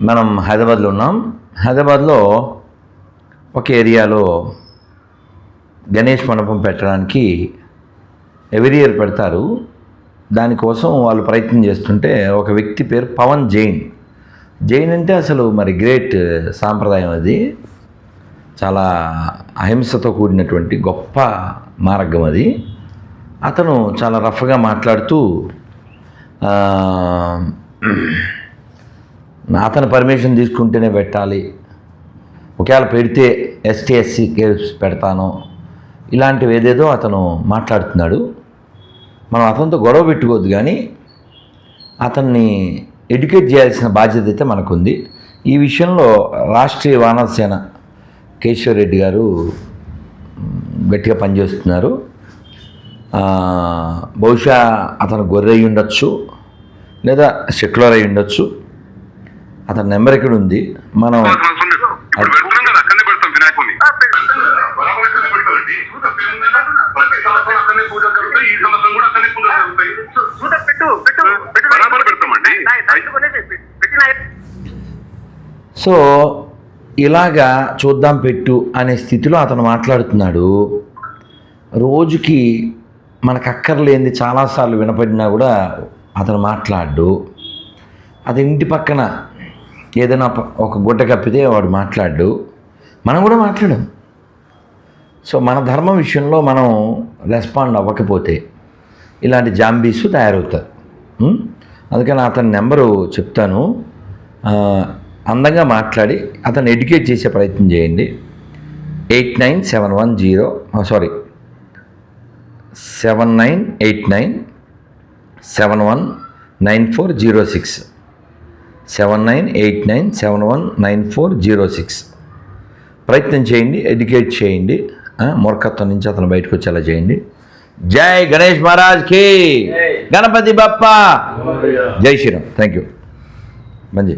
మనం హైదరాబాద్లో ఉన్నాం. హైదరాబాద్లో ఒక ఏరియాలో గణేష్ మండపం పెట్టడానికి ఎవరి ఇయర్ పెడతారు. దానికోసం వాళ్ళు ప్రయత్నం చేస్తుంటే ఒక వ్యక్తి పేరు పవన్ జైన్. జైన్ అంటే అసలు మరి గ్రేట్ సాంప్రదాయం అది. చాలా అహింసతో కూడినటువంటి గొప్ప మార్గం అది. అతను చాలా రఫ్గా మాట్లాడుతూ నా అతను పర్మిషన్ తీసుకుంటేనే పెట్టాలి. ఒకవేళ పెడితే ఎస్టీ ఎస్సీ కేవ్స్ పెడతాను. ఇలాంటివి ఏదేదో అతను మాట్లాడుతున్నాడు. మనం అతనితో గొడవ పెట్టుకోవద్దు కానీ అతన్ని ఎడ్యుకేట్ చేయాల్సిన బాధ్యత అయితే మనకుంది. ఈ విషయంలో రాష్ట్రీయ వానరసేన కేశవర్ రెడ్డి గారు గట్టిగా పనిచేస్తున్నారు. బహుశా అతను గొర్రె అయి ఉండొచ్చు లేదా సెక్యులర్ అయి ఉండొచ్చు. అతని నెంబర్ ఇక్కడ ఉంది. మనం సో ఇలాగా చూద్దాం పెట్టు అనే స్థితిలో అతను మాట్లాడుతున్నాడు. రోజుకి మనకు అక్కర్లేంది చాలాసార్లు వినపడినా కూడా అతను మాట్లాడు. అది ఇంటి పక్కన ఏదైనా ఒక గుడ్డ కప్పితే వాడు మాట్లాడు. మనం కూడా మాట్లాడం సో మన ధర్మం విషయంలో మనం రెస్పాండ్ అవ్వకపోతే ఇలాంటి జాంబీస్ తయారవుతారు. అందుకని అతని నెంబరు చెప్తాను. అందంగా మాట్లాడి అతను ఎడ్యుకేట్ చేసే ప్రయత్నం చేయండి. Eight nine seven one zero sorry seven nine eight nine seven one nine four zero six. Seven nine eight nine seven one nine four zero six ప్రయత్నం చేయండి ఎడ్యుకేట్ చేయండి ఆ, మూర్ఖత్వం నుంచి అతను బయటకు వచ్చేలా చేయండి. జై గణేష్ మహారాజ్కి గణపతి బప్ప! జై శ్రీరామ్. థ్యాంక్ యూ మంచి